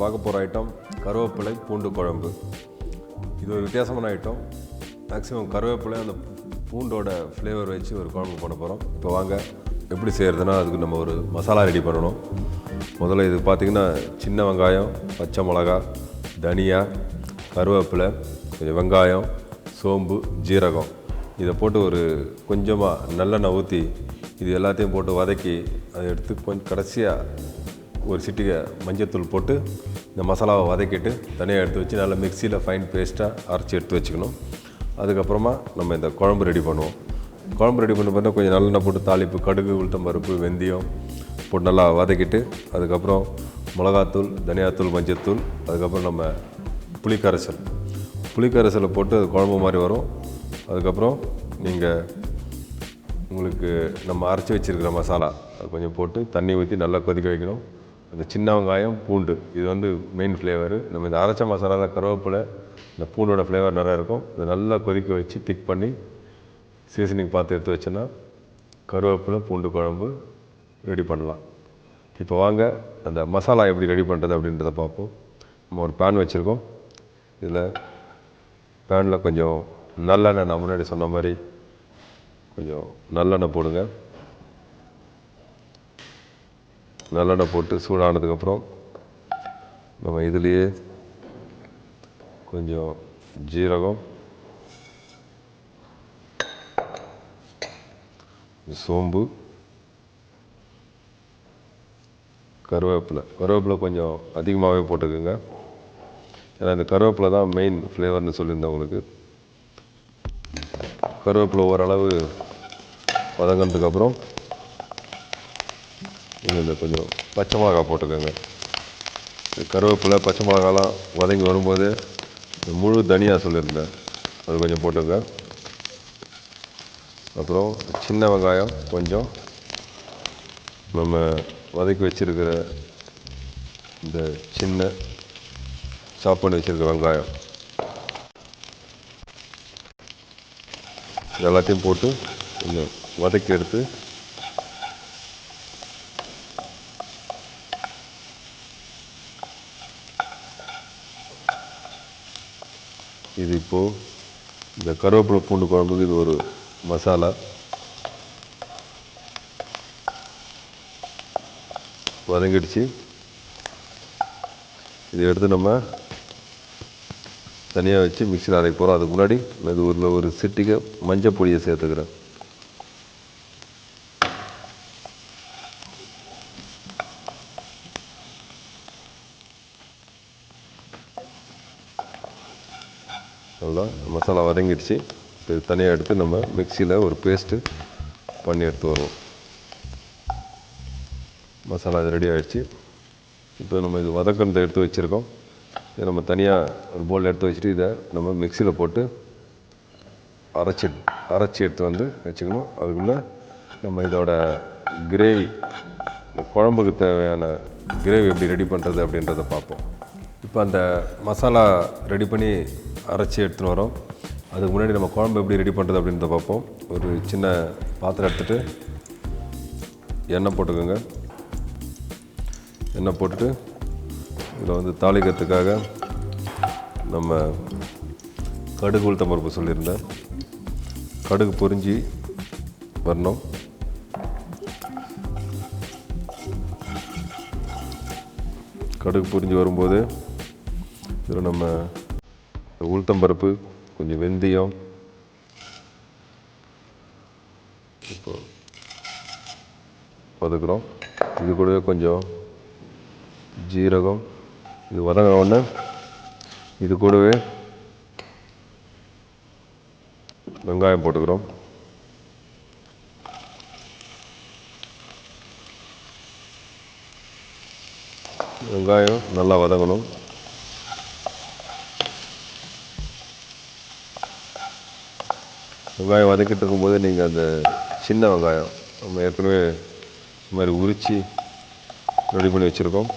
பார்க்க போகிற ஐட்டம் கருவேப்பிலை பூண்டு குழம்பு. இது ஒரு வித்தியாசமான ஐட்டம் மேக்ஸிமம் கருவேப்பிலை அந்த பூண்டோட ஃப்ளேவர் வச்சு ஒரு குழம்பு பண்ண போகிறோம் இப்போ வாங்க எப்படி செய்கிறதுனா அதுக்கு நம்ம ஒரு மசாலா ரெடி பண்ணணும். முதல்ல இது பார்த்திங்கன்னா சின்ன வெங்காயம் பச்சை மிளகா தனியா கருவேப்பிலை கொஞ்சம் வெங்காயம் சோம்பு ஜீரகம். இதை போட்டு ஒரு கொஞ்சமாக நல்லெண்ணெய் ஊற்றி இது எல்லாத்தையும் போட்டு வதக்கி அதை எடுத்து கொஞ்சம் கடைசியாக ஒரு சிட்டிகை மஞ்சத்தூள் போட்டு இந்த மசாலாவை வதக்கிட்டு தனியாக எடுத்து வச்சு நல்லா மிக்சியில் ஃபைன் பேஸ்ட்டாக அரைச்சி எடுத்து வச்சுக்கணும். அதுக்கப்புறமா நம்ம இந்த குழம்பு ரெடி பண்ணுவோம். குழம்பு ரெடி பண்ண பார்த்தா கொஞ்சம் நல்லெண்ணெய் போட்டு தாளிப்பு கடுகு உளுத்தம் பருப்பு வெந்தயம் போட்டு நல்லா வதக்கிட்டு அதுக்கப்புறம் மிளகாத்தூள் தனியாத்தூள் மஞ்சத்தூள் அதுக்கப்புறம் நம்ம புளிக்கரைசல். புளிக்கரைசலை போட்டு அது குழம்பு மாதிரி வரும். அதுக்கப்புறம் நீங்கள் உங்களுக்கு நம்ம அரைச்சி வச்சிருக்கிற மசாலா அது கொஞ்சம் போட்டு தண்ணி ஊற்றி நல்லா கொதிக்க வைக்கணும். அந்த சின்ன வெங்காயம் பூண்டு. இது வந்து மெயின் ஃப்ளேவரு நம்ம இந்த அரைச்ச மசாலாவில் கருவேப்பிலை இந்த பூண்டோட ஃப்ளேவர் நிறையா இருக்கும். இதை நல்லா கொதிக்க வச்சு திக் பண்ணி சீசனிங் பார்த்து எடுத்து வச்சோன்னா கருவேப்பிலை பூண்டு குழம்பு ரெடி பண்ணலாம். இப்போ வாங்க அந்த மசாலா எப்படி ரெடி பண்ணுறது அப்படின்றத பார்ப்போம். நம்ம ஒரு பேன் வச்சுருக்கோம். இதில் பேனில் கொஞ்சம் நல்லெண்ணெய் நான் முன்னாடி சொன்ன மாதிரி கொஞ்சம் நல்லெண்ணெய் போடுங்க. நல்லெண்ணெய் போட்டு சூடானதுக்கப்புறம் நம்ம இதுலேயே கொஞ்சம் ஜீரகம் சோம்பு கருவேப்பிலை. கருவேப்பிலை கொஞ்சம் அதிகமாகவே போட்டுக்கோங்க. ஏன்னா இந்த கருவேப்பிலை தான் மெயின் ஃப்ளேவர்னு சொல்லியிருந்தேன் உங்களுக்கு. கருவேப்பிலை ஓரளவு வதங்கினதுக்கப்புறம் இந்த கொஞ்சம் பச்சை மிளகா போட்டுக்கோங்க. கருவேப்பிலை பச்சை மிளகாலாம் வதங்கி வரும்போது முழு தனியா சொல்லியிருந்தேன். அது கொஞ்சம் போட்டுங்க அப்புறம் சின்ன வெங்காயம் கொஞ்சம் நம்ம வதக்கி வச்சிருக்கிற இந்த சின்ன சாப் பண்ணி வச்சிருக்கிற வெங்காயம். எல்லாத்தையும் போட்டு கொஞ்சம் வதக்கி எடுத்து இது இப்போது இந்த கருவேப்பிலை பூண்டு குழம்புக்கு இது ஒரு மசாலா. வதங்கிடுச்சு. இதை எடுத்து நம்ம தனியாக வச்சு மிக்சியில் அரைக்க போகிறோம் அதுக்கு முன்னாடி நான் இது ஒரு ஒரு சிட்டிகை மஞ்சள் பொடியை சேர்த்துக்கிறேன். நல்லா மசாலா வதங்கிடுச்சு. இப்போ இது தனியாக எடுத்து நம்ம மிக்சியில் ஒரு பேஸ்ட்டு பண்ணி எடுத்து வருவோம். மசாலா இது ரெடி ஆகிடுச்சு இப்போ நம்ம இது வதக்கணத்தை எடுத்து வச்சுருக்கோம். இதை நம்ம தனியாக ஒரு போல் எடுத்து வச்சுட்டு இதை நம்ம மிக்சியில் போட்டு அரைச்சி அரைச்சி எடுத்து வந்து வச்சுக்கணும். அதுக்குள்ளே நம்ம இதோட கிரேவி குழம்புக்கு தேவையான கிரேவி எப்படி ரெடி பண்ணுறது அப்படின்றத பார்ப்போம். இப்போ அந்த மசாலா ரெடி பண்ணி அரைச்சி எடுத்துன்னு வரோம். அதுக்கு முன்னாடி நம்ம குழம்பு எப்படி ரெடி பண்ணுறது அப்படின்றத பார்ப்போம். ஒரு சின்ன பாத்திரம் எடுத்துகிட்டு எண்ணெய் போட்டுக்கோங்க. எண்ணெய் போட்டுட்டு இதில் வந்து தாளிக்கிறதுக்காக நம்ம கடுகு உளுத்தம் பருப்பு சொல்லியிருந்தேன். கடுகு பொறிஞ்சி வரணும். கடுகு பொறிஞ்சு வரும்போது இதில் நம்ம உளுத்தம் பருப்பு கொஞ்சம் வெந்தயம். இப்போ வதக்குறோம். இது கூடவே கொஞ்சம் ஜீரகம். இது வதங்கின உடனே இது கூடவே வெங்காயம் போட்டுக்கிறோம். வெங்காயம் நல்லா வதங்கணும். வெங்காயம் வதக்கிட்டு இருக்கும்போது நீங்கள் அந்த சின்ன வெங்காயம் நம்ம ஏற்கனவே இந்த மாதிரி உரித்து ரெடி பண்ணி வச்சுருக்கோம்.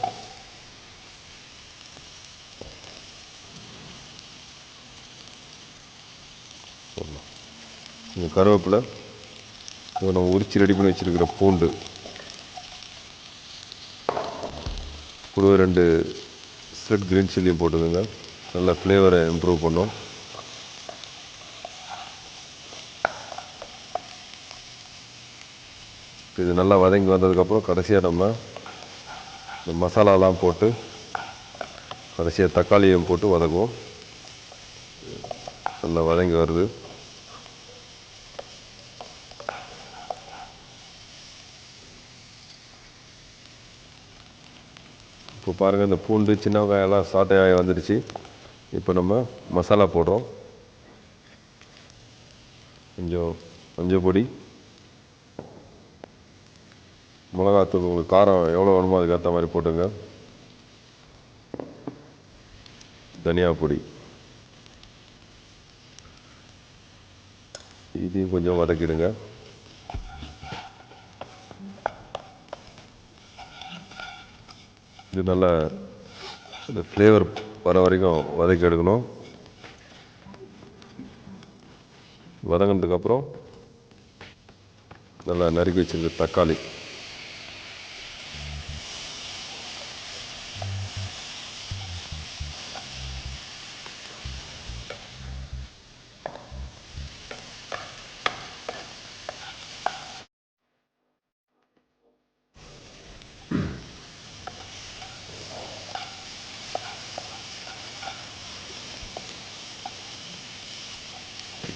இந்த கருவேப்பிலை நம்ம உரித்து ரெடி பண்ணி வச்சுருக்கிற பூண்டு கூட ரெண்டு ரெட் க்ரீன் சில்லியும் போட்டுக்கோங்க. நல்லா ஃப்ளேவரை இம்ப்ரூவ் பண்ணும். இது நல்லா வதங்கி வந்ததுக்கப்புறம் கடைசியாக நம்ம இந்த மசாலாலாம் போட்டு கடைசியாக தக்காளியும் போட்டு வதக்குவோம். நல்லா வதங்கி வருது. இப்போ பாருங்கள் இந்த பூண்டு சின்ன வெங்காயம்லாம் சாட்டையாக வந்துடுச்சு. இப்போ நம்ம மசாலா போடுறோம். கொஞ்சம் மஞ்சள் பொடி. மிளகாத்தூள் உங்களுக்கு காரம் எவ்வளோ வேணுமோ அதுக்கேற்ற மாதிரி போட்டுங்க. தனியா பொடி. இதையும் கொஞ்சம் வதக்கிடுங்க. இது நல்லா இந்த ஃப்ளேவர் வர வரைக்கும் வதக்கி எடுக்கணும். வதங்கினதுக்கப்புறம் நல்லா நறுக்கி வச்சுருக்க தக்காளி.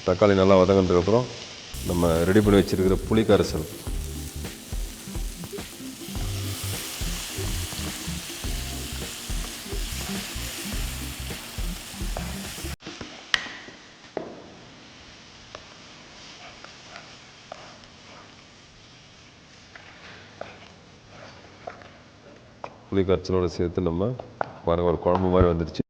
தக்காளி நல்லா வதங்கினதுக்கப்புறம் நம்ம ரெடி பண்ணி வச்சிருக்கிற புளி கரைசல் புளி கரைச்சலோடு சேர்த்து நம்ம பாருங்க ஒரு குழம்பு மாதிரி வந்துடுச்சு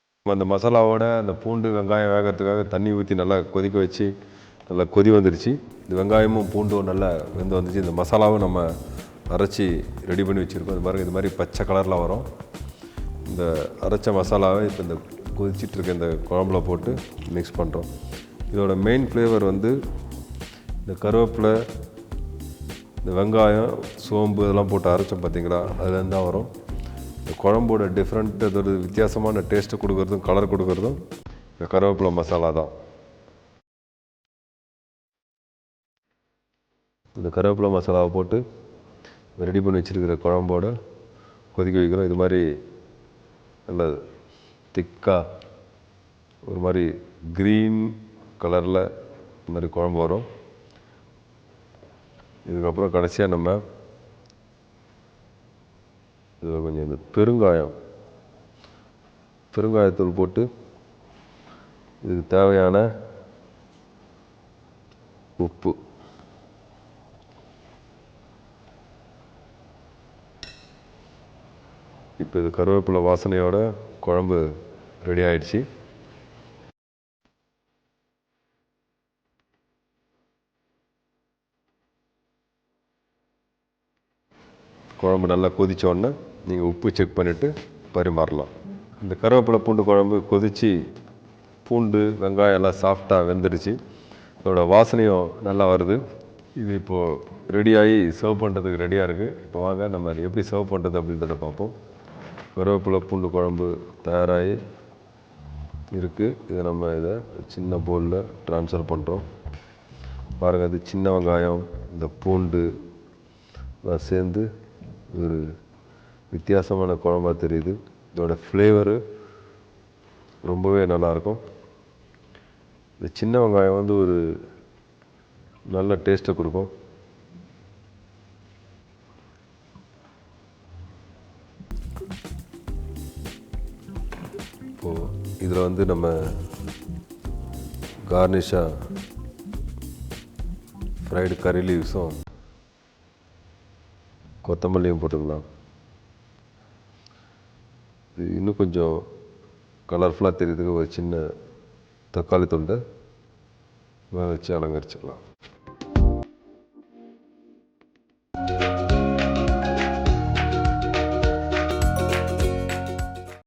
நம்ம அந்த மசாலாவோட அந்த பூண்டு வெங்காயம் வேகிறதுக்காக தண்ணி ஊற்றி நல்லா கொதிக்க வச்சு நல்லா கொதி வந்துடுச்சு இந்த வெங்காயமும் பூண்டும் நல்லா வெந்து வந்துச்சு. இந்த மசாலாவும் நம்ம அரைச்சி ரெடி பண்ணி வச்சுருக்கோம். இது மாதிரி இது மாதிரி பச்சை கலரில் வரும். இந்த அரைச்ச மசாலாவை இப்போ இந்த கொதிச்சிட்டு இருக்க இந்த குழம்புல போட்டு மிக்ஸ் பண்ணுறோம் இதோட மெயின் ஃப்ளேவர் வந்து இந்த கருவேப்பிலை இந்த வெங்காயம் சோம்பு இதெல்லாம் போட்டு அரைச்சோம் பார்த்தீங்களா அதுலேருந்து தான் வரும். குழம்போட டிஃப்ரெண்ட் அது ஒரு வித்தியாசமான டேஸ்ட்டு கொடுக்குறதும் கலர் கொடுக்குறதும் இந்த கருவேப்பிலை மசாலா தான். இந்த கருவேப்பிலை மசாலாவை போட்டு ரெடி பண்ணி வச்சுருக்கிற குழம்போட கொதிக்க வைக்கிறோம். இது மாதிரி நல்ல திக்காக ஒரு மாதிரி க்ரீன் கலரில் இந்த மாதிரி குழம்பு வரும். இதுக்கப்புறம் கடைசியாக நம்ம இதில் கொஞ்சம் இந்த பெருங்காயம் பெருங்காயத்தூள் போட்டு இதுக்கு தேவையான உப்பு. இப்போ இது கருவேப்பிலை வாசனையோட குழம்பு ரெடி ஆயிடுச்சு. குழம்பு நல்லா கொதித்த உடனே நீங்கள் உப்பு செக் பண்ணிவிட்டு பரிமாறலாம். இந்த கருவேப்பிலை பூண்டு குழம்பு கொதித்து பூண்டு வெங்காயம் எல்லாம் சாஃப்டாக வெந்துடுச்சு இதோட வாசனையும் நல்லா வருது. இது இப்போது ரெடியாகி சர்வ் பண்ணுறதுக்கு ரெடியாக இருக்குது இப்போ வாங்க நம்ம அதை எப்படி சர்வ் பண்ணுறது அப்படின்றத பார்ப்போம். கருவேப்பிலை பூண்டு குழம்பு தயாராகி இருக்குது இதை நம்ம இதை சின்ன போலில் ட்ரான்ஸ்ஃபர் பண்ணுறோம் பாருங்கள் அது சின்ன வெங்காயம் இந்த பூண்டு சேர்ந்து ஒரு வித்தியாசமான குழம்பா தெரியுது. இதோட ஃப்ளேவரு ரொம்பவே நல்லாயிருக்கும். இந்த சின்ன வெங்காயம் வந்து ஒரு நல்ல டேஸ்ட்டை கொடுக்கும். இப்போது இதில் வந்து நம்ம கார்னிஷாக ஃப்ரைடு கறி லீவ்ஸும் கொத்தமல்லியும் போட்டுக்கலாம். இது இன்னும் கொஞ்சம் கலர்ஃபுல்லாக தெரியறதுக்கு ஒரு சின்ன தக்காளி தொண்டை. வச்சு அலங்கரிச்சுக்கலாம்.